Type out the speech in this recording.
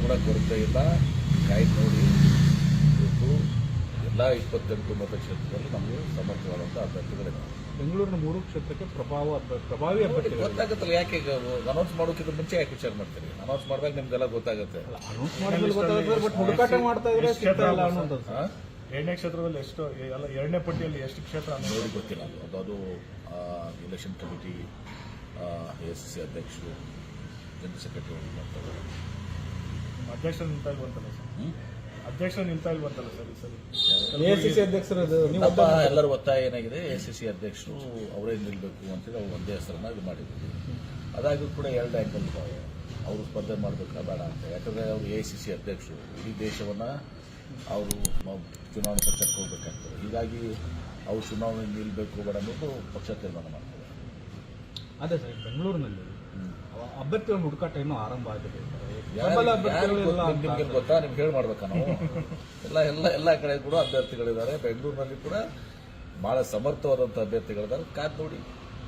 ಕೂಡ ಕೊರತೆ ಇಲ್ಲ. ಕಾಯ್ದು ನೋಡಿ. ಇವತ್ತು ಎಲ್ಲ ಇಪ್ಪತ್ತೆಂಟು ಮತಕ್ಷೇತ್ರದಲ್ಲಿ ನಮಗೆ ಸಮರ್ಥವಾದಂಥ ಅಭ್ಯರ್ಥಿಗಳಿದ್ದಾರೆ ಬೆಂಗಳೂರಿನ ಮೂರು ಕ್ಷೇತ್ರಕ್ಕೆ ಪ್ರಭಾವ ಪ್ರಭಾವಿ ಅಭ್ಯರ್ಥಿ ಗೊತ್ತಾಗುತ್ತಲ್ಲ ಯಾಕೆ ಅನೌನ್ಸ್ ಮಾಡೋಕ್ಕಿಂತ ಮುಂಚೆ ಯಾಕೆ ವಿಚಾರ ಮಾಡ್ತೀರಿ? ಅನೌನ್ಸ್ ಮಾಡಿದಾಗ ನಿಮ್ಗೆಲ್ಲ ಗೊತ್ತಾಗುತ್ತೆ. ಎರಡನೇ ಕ್ಷೇತ್ರದಲ್ಲಿ ಎಷ್ಟು ಎಲ್ಲ ಎರಡನೇ ಪಟ್ಟಿಯಲ್ಲಿ ಎಷ್ಟು ಕ್ಷೇತ್ರ ಅನ್ನೋದು. ನೋಡಿ ಗೊತ್ತಿಲ್ಲ. ಅದು ಅದು ಎಲೆಕ್ಷನ್ ಕಮಿಟಿ ಎಸ್ ಸಿ ಅಧ್ಯಕ್ಷರು ಜನರಲ್ ಸೆಕ್ರೆಟರಿ ಮಾಡ್ತಾರೆ. ಅಧ್ಯಕ್ಷರು ನಿಲ್ತಾ ಇಲ್ವಂತಲ್ಲ ಸರ್? ಅಧ್ಯಕ್ಷರು ನಿಲ್ತಾ ಇಲ್ವಂತಲ್ಲ ಸರ್ ಈ ನೀವು ನಮ್ಮ ಎಲ್ಲರ ಒತ್ತಾಯ ಏನಾಗಿದೆ? ಎ ಸಿ ಸಿ ಅಧ್ಯಕ್ಷರು. ಅವರೇ ನಿಲ್ಲಬೇಕು ಅಂತೇಳಿ ಅವ್ರು ಒಂದೇ ಹೆಸರನ್ನ ಇದು ಮಾಡಿದ್ದೀವಿ ಅದಾಗಿ ಕೂಡ ಎರಡು ಆ್ಯಂಗಲ್ ಇದ್ದಾವೆ ಅವರು ಸ್ಪರ್ಧೆ ಮಾಡಬೇಕಾ ಬೇಡ ಅಂತ. ಯಾಕಂದರೆ ಅವರು ಎ ಸಿ ಸಿ ಅಧ್ಯಕ್ಷರು. ಇಡೀ ದೇಶವನ್ನು ಅವರು ಚುನಾವಣೆ ಪಕ್ಷಕ್ಕೆ ಹೋಗ್ಬೇಕಾಗ್ತದೆ. ಹೀಗಾಗಿ ಅವರು ಚುನಾವಣೆ ನಿಲ್ಲಬೇಕು ಬೇಡ ಅನ್ನೋದು ಪಕ್ಷ ತೀರ್ಮಾನ ಮಾಡ್ತಾರೆ. ಅದೇ ಸರ್ ಬೆಂಗಳೂರಿನಲ್ಲಿ ಹ್ಮ್. ಅವ- ಅಭ್ಯರ್ಥಿಗಳ ಹುಡುಕಾಟ ಇನ್ನೂ ಆರಂಭ ಆಗಿದೆ. ನಿಮ್ಗೆ ಗೊತ್ತಾ? ನಿಮ್ಗೆ ಹೇಳಿ ಮಾಡ್ಬೇಕಾ ನಾವು? ಎಲ್ಲ ಎಲ್ಲ ಎಲ್ಲ ಕಡೆ ಕೂಡ ಅಭ್ಯರ್ಥಿಗಳಿದ್ದಾರೆ. ಬೆಂಗಳೂರಿನಲ್ಲಿ ಕೂಡ ಬಹಳ ಸಮರ್ಥವಾದಂಥ ಅಭ್ಯರ್ಥಿಗಳಿದ್ದಾರೆ. ಕಾದ್ ನೋಡಿ.